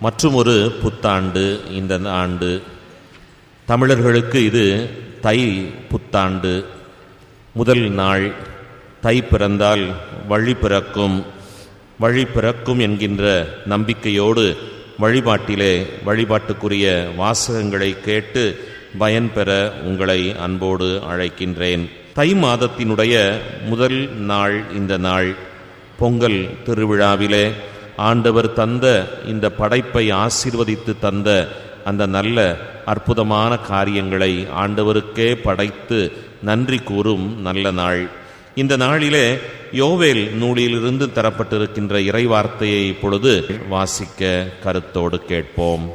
மற்றும் ஒரு புத்தாண்டு இந்த ஆண்டு. தமிழர்களுக்கு இது தை புத்தாண்டு. முதல் நாள் தை பிறந்தால் வழி பிறக்கும். வழி பிறக்கும் என்கின்ற நம்பிக்கையோடு வழிபாட்டிலே வழிபாட்டுக்குரிய வாசகங்களை கேட்டு பயன் பெற உங்களை அன்போடு அழைக்கின்றேன். தை மாதத்தினுடைய முதல் நாள் இந்த நாள். பொங்கல் திருவிழாவிலே ஆண்டவர் தந்த இந்த படைப்பை ஆசீர்வதித்து தந்த அந்த நல்ல அற்புதமான காரியங்களை ஆண்டவருக்கே படைத்து நன்றி கூறும் நல்ல நாள். இந்த நாளிலே யோவேல் நூலிலிருந்து தரப்பட்டிருக்கின்ற இறைவார்த்தையை இப்பொழுது வாசிக்க கருத்தோடு கேட்போம்.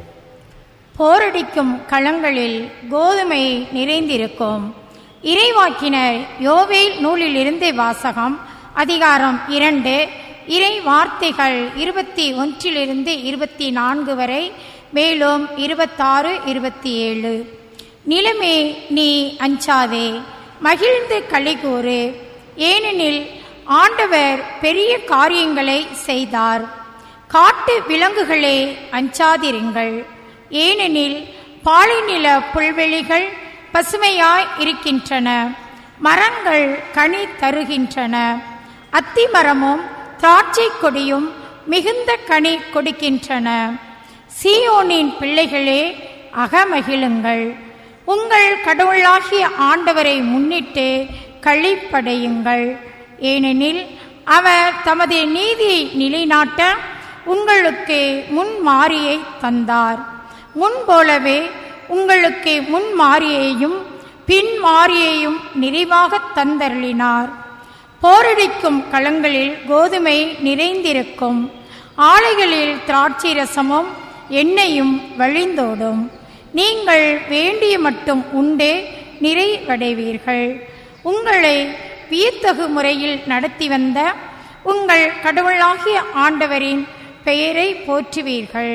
போரடிக்கும் களங்களில் கோதுமை நிறைந்திருக்கும். இறைவாக்கினர் யோவேல் நூலிலிருந்து வாசகம் அதிகாரம் இரண்டு இறை வார்த்தைகள் இருபத்தி ஒன்றிலிருந்து இருபத்தி நான்கு வரை மேலும் இருபத்தாறு இருபத்தி ஏழு நிலமே நீ அஞ்சாதே மகிழ்ந்து கலைகூறு ஏனெனில் ஆண்டவர் பெரிய காரியங்களை செய்தார். காட்டு விலங்குகளே அஞ்சாதிருங்கள். ஏனெனில் பாலைநில புல்வெளிகள் பசுமையாய் இருக்கின்றன. மரங்கள் கனி தருகின்றன. அத்திமரமும் திராட்சை கொடியும் மிகுந்த கனி கொடுக்கின்றன. சீயோனின் பிள்ளைகளே அகமகிழுங்கள். உங்கள் கடவுளாகிய ஆண்டவரை முன்னிட்டு கழிப்படையுங்கள். ஏனெனில் அவர் தமது நீதியை நிலைநாட்ட உங்களுக்கு முன்மாரியை தந்தார். முன்போலவே உங்களுக்கு முன்மாரியையும் பின்மாரியையும் நிறைவாக தந்தருளினார். போரடிக்கும் களங்களில் கோதுமை நிறைந்திருக்கும். ஆலைகளில் திராட்சை ரசமும் எண்ணெயும் வழிந்தோடும். நீங்கள் வேண்டிய மட்டும் உண்டே நிறைவடைவீர்கள். உங்களை வியத்தகு முறையில் நடத்தி வந்த உங்கள் கடவுளாகிய ஆண்டவரின் பெயரை போற்றுவீர்கள்.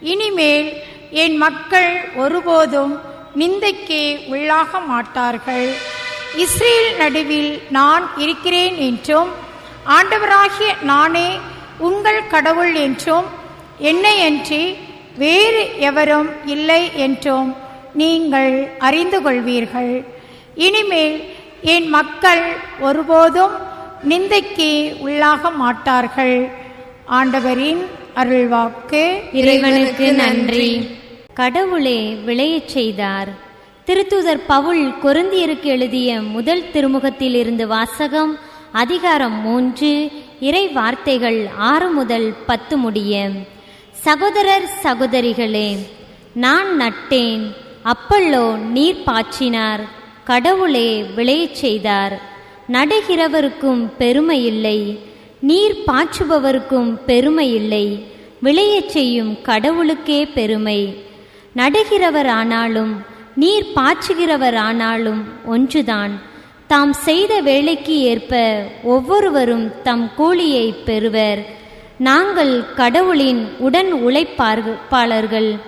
இனிமேல் என் மக்கள் ஒருபோதும் நிந்தைக்கே உள்ளாக மாட்டார்கள். இஸ்ரேல் நடுவில் நான் இருக்கிறேன் என்றும் ஆண்டவராகிய நானே உங்கள் கடவுள் என்றும் என்னையன்றி வேறு எவரும் இல்லை என்றும் நீங்கள் அறிந்து கொள்வீர்கள். இனிமேல் என் மக்கள் ஒருபோதும் நிந்தைக்கு உள்ளாக மாட்டார்கள். ஆண்டவரின் அருள்வாக்கு. இறைவனுக்கு நன்றி. கடவுளே விளையச் செய்தார். திருத்துதர் பவுல் கொருந்தியருக்கு எழுதிய முதல் திருமுகத்தில் இருந்து வாசகம் அதிகாரம் மூன்று இறை வார்த்தைகள் ஆறு முதல் பத்து முடிய சகோதரர் சகோதரிகளே நான் நட்டேன் அப்பல்லோ நீர் பாய்ச்சினார் கடவுளே விளையச் செய்தார். நடுகிறவருக்கும் பெருமை இல்லை நீர் பாய்ச்சுபவருக்கும் பெருமை இல்லை விளையச் செய்யும் கடவுளுக்கே பெருமை. நடுகிறவர் ஆனாலும் நீர் பாய்ச்சுகிறவரானாலும் ஒன்றுதான். தாம் செய்த வேலைக்கு ஏற்ப ஒவ்வொருவரும் தம் கூலியை பெறுவர். நாங்கள் கடவுளின் உடன் உழைப்பாளர்கள்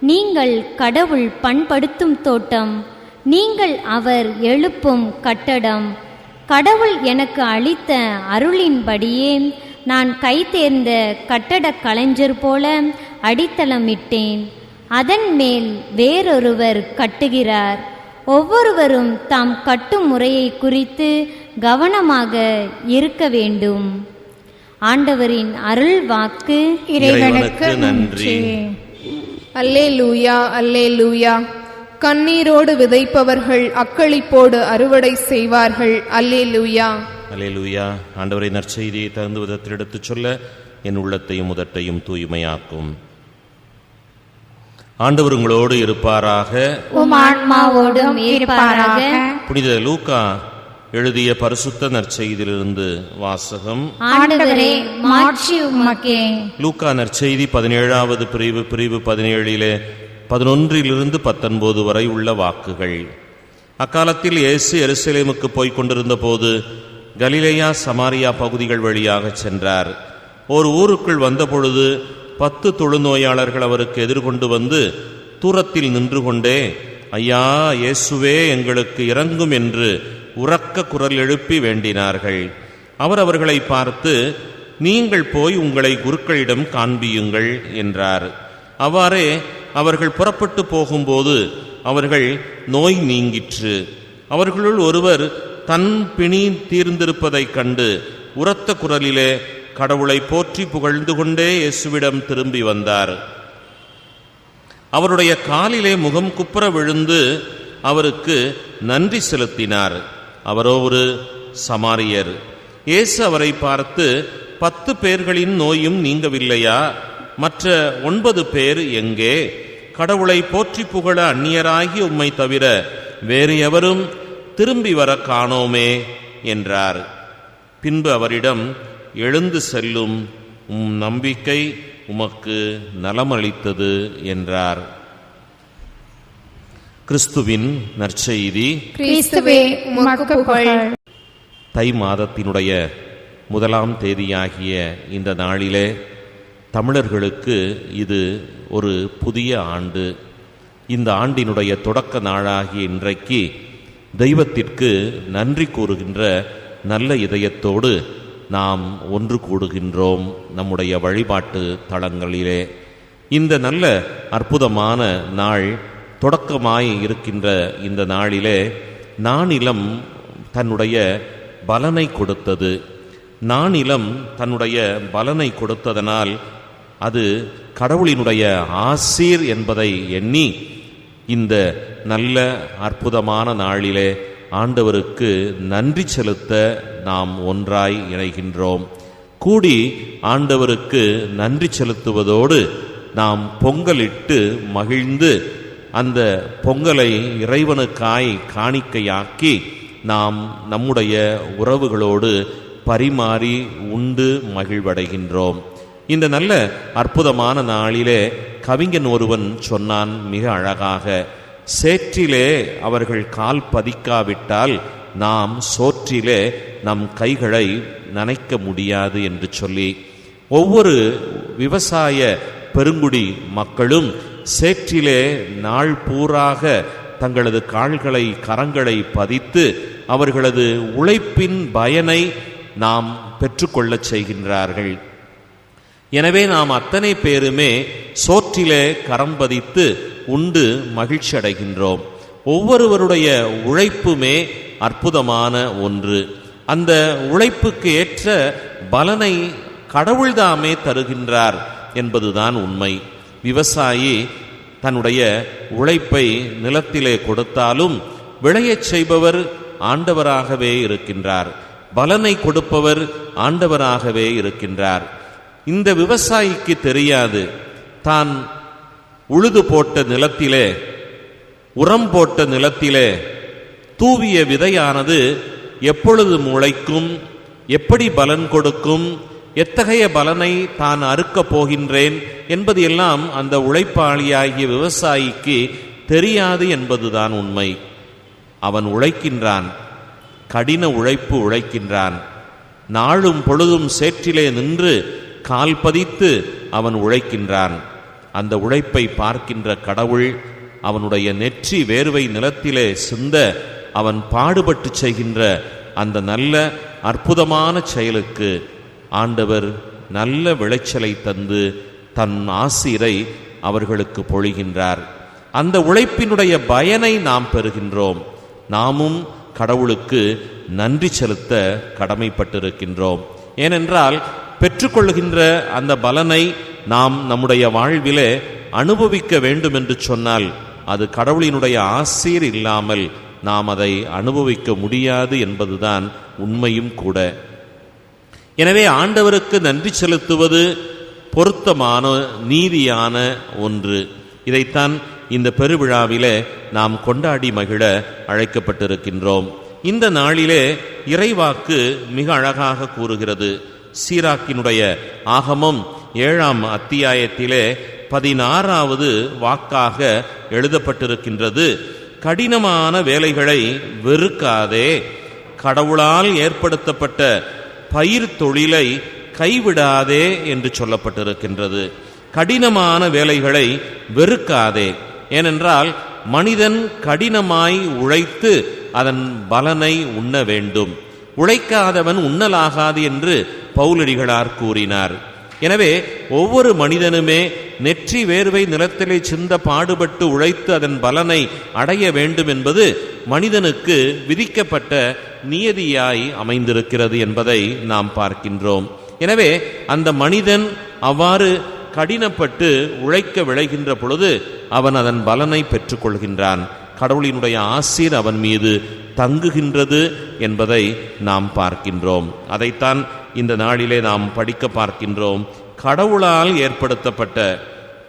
நீங்கள் கடவுள் பண்படுத்தும் தோட்டம். நீங்கள் அவர் எழுப்பும் கட்டடம். கடவுள் எனக்கு அளித்த அருளின்படியே நான் கைதேர்ந்த கட்டடக் கலைஞர் போல அடித்தளமிட்டேன். அதன் மேல் வேறொருவர் கட்டுகிறார். ஒவ்வொருவரும் தாம் கட்டும் முறையை குறித்து கவனமாக இருக்க வேண்டும். ஆண்டவரின் அருள் வாக்கு இறைவனுக்கு நன்றி. அல்லே லூயா அல்லே லூயா கண்ணீரோடு விதைப்பவர்கள் அக்களிப்போடு அறுவடை செய்வார்கள். அல்லே லூயா அலேலூயா ஆண்டவரை நற்செய்தியை தகுந்த விதத்தில் எடுத்துச் சொல்ல என் உள்ளத்தையும் உதட்டையும் தூய்மையாக்கும். ஆண்டவர் உங்களோடு இருப்பாராக. உம் ஆன்மாவோடும் இருப்பாராக. புனித லூக்கா எழுதிய பரிசுத்த நற்செய்தியிலிருந்து வாசகம். லூக்கா நற்செய்தி பதினேழாவது பிரிவு பிரிவு பதினேழிலே பதினொன்றிலிருந்து பத்தொன்பது வரை உள்ள வாக்குகள். அக்காலத்தில் இயேசு எருசலேமுக்கு போய்க் கொண்டிருந்த போது கலிலேயா சமாரியா பகுதிகள் வழியாக சென்றார். ஒரு ஊருக்குள் வந்தபொழுது பத்து தொழுநோயாளர்கள் அவருக்கு எதிர்கொண்டு வந்து தூரத்தில் நின்று கொண்டே ஐயா இயேசுவே எங்களுக்கு இறங்கும் என்று உரக்க குரல் எழுப்பி வேண்டினார்கள். அவர் அவர்களை பார்த்து நீங்கள் போய் உங்களை குருக்களிடம் காண்பியுங்கள் என்றார். அவ்வாறே அவர்கள் புறப்பட்டு போகும்போது அவர்கள் நோய் நீங்கிற்று. அவர்களுள் ஒருவர் தன் பிணி தீர்ந்திருப்பதைக் கண்டு உரத்த குரலிலே கடவுளை போற்றி புகழ்ந்து கொண்டே இயேசுவிடம் திரும்பி வந்தார். அவருடைய காலிலே முகம் குப்புற விழுந்து அவருக்கு நன்றி செலுத்தினார். அவரோ ஒரு சமாரியர். இயேசு அவரை பார்த்து பத்து பேர்களின் நோயும் நீங்கவில்லையா? மற்ற ஒன்பது பேர் எங்கே? கடவுளை போற்றி புகழ அந்நியராகி உம்மை தவிர வேறு எவரும் திரும்பி வர காணோமே என்றார். பின்பு அவரிடம் எழுந்து செல்லும் உம் நம்பிக்கை உமக்கு நலமளித்தது என்றார். கிறிஸ்துவின் நற்செய்தி. தை மாதத்தினுடைய முதலாம் தேதியாகிய இந்த நாளிலே தமிழர்களுக்கு இது ஒரு புதிய ஆண்டு. இந்த ஆண்டினுடைய தொடக்க நாளாகிய இன்றைக்கு தெய்வத்திற்கு நன்றி கூறுகின்ற நல்ல இதயத்தோடு நாம் ஒன்று கூடுகின்றோம் நம்முடைய வழிபாட்டு தளங்களிலே இந்த நல்ல அற்புதமான நாள் தொடக்கமாய் இருக்கின்ற இந்த நாளிலே நானிலம் தன்னுடைய பலனை கொடுத்தது. நானிலம் தன்னுடைய பலனை கொடுத்ததனால் அது கடவுளினுடைய ஆசீர் என்பதை எண்ணி இந்த நல்ல அற்புதமான நாளிலே ஆண்டவருக்கு நன்றி செலுத்த நாம் ஒன்றாய் இணைகின்றோம். கூடி ஆண்டவருக்கு நன்றி செலுத்துவதோடு நாம் பொங்கலிட்டு மகிழ்ந்து அந்த பொங்கலை இறைவனுக்காய் காணிக்கையாக்கி நாம் நம்முடைய உறவுகளோடு பரிமாறி உண்டு மகிழ்வடைகின்றோம். இந்த நல்ல அற்புதமான நாளிலே கவிஞன் ஒருவன் சொன்னான் மிக அழகாக சேற்றிலே அவர்கள் கால் பதிக்காவிட்டால் நாம் சோற்றிலே நம் கைகளை நனைக்க முடியாது என்று சொல்லி ஒவ்வொரு விவசாய பெருங்குடி மக்களும் சேற்றிலே நாள் பூராக தங்களது கால்களை கரங்களை பதித்து அவர்களது உழைப்பின் பயனை நாம் பெற்றுக்கொள்ளச் செய்கின்றார்கள். எனவே நாம் அத்தனை பேருமே சோற்றிலே கரம் பதித்து உண்டு மகிழ்ச்சி அடைகின்றோம் ஒவ்வொருவருடைய உழைப்புமே அற்புதமான ஒன்று. அந்த உழைப்புக்கு ஏற்ற பலனை கடவுள்தாமே தருகின்றார் என்பதுதான் உண்மை. விவசாயி தன்னுடைய உழைப்பை நிலத்திலே கொடுத்தாலும் விளையச் செய்பவர் ஆண்டவராகவே இருக்கின்றார். பலனை கொடுப்பவர் ஆண்டவராகவே இருக்கின்றார். இந்த விவசாயிக்கு தெரியாது. தான் உழுது போட்ட நிலத்திலே உரம் போட்ட நிலத்திலே தூவிய விதையானது எப்பொழுது முளைக்கும் எப்படி பலன் கொடுக்கும் எத்தகைய பலனை தான் அறுக்கப் போகின்றேன் என்பது எல்லாம் அந்த உழைப்பாளியாகிய விவசாயிக்கு தெரியாது என்பதுதான் உண்மை. அவன் உழைக்கின்றான் கடின உழைப்பு உழைக்கின்றான். நாளும் பொழுதும் சேற்றிலே நின்று கால் பதித்து அவன் உழைக்கின்றான். அந்த உழைப்பை பார்க்கின்ற கடவுள் அவனுடைய நெற்றி வேர்வை நிலத்திலே சிந்த அவன் பாடுபட்டு செய்கின்ற அந்த நல்ல அற்புதமான செயலுக்கு ஆண்டவர் நல்ல விளைச்சலை தந்து தன் ஆசிரை அவர்களுக்கு பொழிகின்றார். அந்த உழைப்பினுடைய பயனை நாம் பெறுகின்றோம். நாமும் கடவுளுக்கு நன்றி செலுத்த கடமைப்பட்டிருக்கின்றோம். ஏனென்றால் பெற்றுக்கொள்கின்ற அந்த பலனை நாம் நம்முடைய வாழ்விலே அனுபவிக்க வேண்டும் என்று சொன்னால் அது கடவுளினுடைய ஆசீர் இல்லாமல் நாம் அதை அனுபவிக்க முடியாது என்பதுதான் உண்மையும் கூட. எனவே ஆண்டவருக்கு நன்றி செலுத்துவது பொருத்தமான நீதியான ஒன்று. இதைத்தான் இந்த பெருவிழாவிலே நாம் கொண்டாடி மகிழ அழைக்கப்பட்டிருக்கின்றோம். இந்த நாளிலே இறைவாக்கு மிக அழகாக கூறுகிறது. சீராக்கினுடைய ஆகமம் ஏழாம் அத்தியாயத்திலே பதினாறாவது வாக்காக எழுதப்பட்டிருக்கின்றது. கடினமான வேலைகளை வெறுக்காதே. கடவுளால் ஏற்படுத்தப்பட்ட பயிர் தொழிலை கைவிடாதே என்று சொல்லப்பட்டிருக்கின்றது. கடினமான வேலைகளை வெறுக்காதே. ஏனென்றால் மனிதன் கடினமாய் உழைத்து அதன் பலனை உண்ண வேண்டும். உழைக்காதவன் உண்ணலாகாது என்று பௌலடிகளார் கூறினார். எனவே ஒவ்வொரு மனிதனுமே நெற்றி வேர்வை நிலத்திலே சிந்த பாடுபட்டு உழைத்து அதன் பலனை அடைய வேண்டும் என்பது மனிதனுக்கு விதிக்கப்பட்ட நியதியாய் அமைந்திருக்கிறது என்பதை நாம் பார்க்கின்றோம். எனவே அந்த மனிதன் அவ்வாறு கடினப்பட்டு உழைக்க விளைகின்ற பொழுது அவன் அதன் பலனை பெற்றுக்கொள்கின்றான். கடவுளினுடைய ஆசீர் அவன் மீது தங்குகின்றது என்பதை நாம் பார்க்கின்றோம். அதைத்தான் இந்த நாளிலே நாம் படிக்க பார்க்கின்றோம். கடவுளால் ஏற்படுத்தப்பட்ட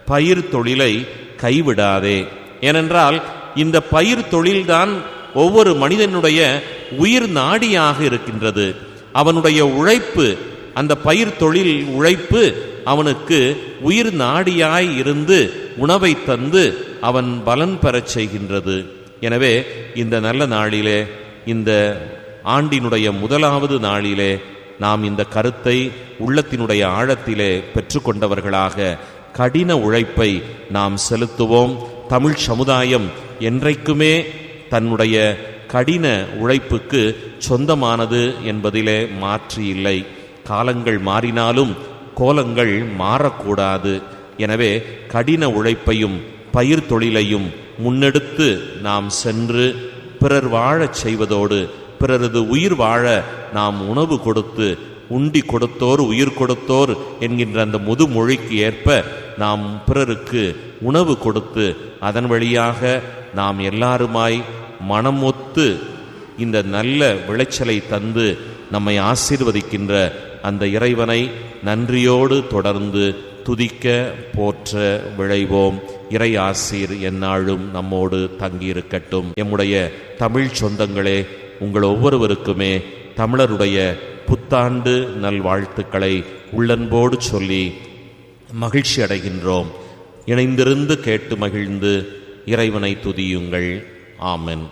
பயிர் தொழிலை கைவிடாதே. ஏனென்றால் இந்த பயிர் தொழில்தான் ஒவ்வொரு மனிதனுடைய உயிர் நாடியாக இருக்கின்றது. அவனுடைய உழைப்பு அந்த பயிர் தொழில் உழைப்பு அவனுக்கு உயிர் நாடியாய் இருந்து உணவை தந்து அவன் பலன் பெறச் செய்கின்றது. எனவே இந்த நல்ல நாளிலே இந்த ஆண்டினுடைய முதலாவது நாளிலே நாம் இந்த கருத்தை உள்ளத்தினுடைய ஆழத்திலே பெற்றுக்கொண்டவர்களாக கடின உழைப்பை நாம் செலுத்துவோம். தமிழ் சமுதாயம் என்றைக்குமே தன்னுடைய கடின உழைப்புக்கு சொந்தமானது என்பதிலே மாற்று இல்லை. காலங்கள் மாறினாலும் கோலங்கள் மாறக்கூடாது. எனவே கடின உழைப்பையும் பயிர் தொழிலையும் முன்னெடுத்து நாம் சென்று பிறர் வாழச் செய்வதோடு பிறரது உயிர் வாழ நாம் உணவு கொடுத்து உண்டி கொடுத்தோர் உயிர் கொடுத்தோர் என்கின்ற அந்த முதுமொழிக்கு ஏற்ப நாம் பிறருக்கு உணவு கொடுத்து அதன் வழியாக நாம் எல்லாருமாய் மனமொத்து இந்த நல்ல விளைச்சலை தந்து நம்மை ஆசீர்வதிக்கின்ற அந்த இறைவனை நன்றியோடு தொடர்ந்து துதிக்க போற்ற விளைவோம். இறை ஆசீர் எந்நாளும் நம்மோடு தங்கியிருக்கட்டும். எம்முடைய தமிழ் சொந்தங்களே உங்கள் ஒவ்வொருவருக்குமே தமிழருடைய புத்தாண்டு நல்வாழ்த்துக்களை உள்ளன்போடு சொல்லி மகிழ்ச்சி அடைகின்றோம். இணைந்திருந்து கேட்டு மகிழ்ந்து இறைவனை துதியுங்கள். ஆமென்.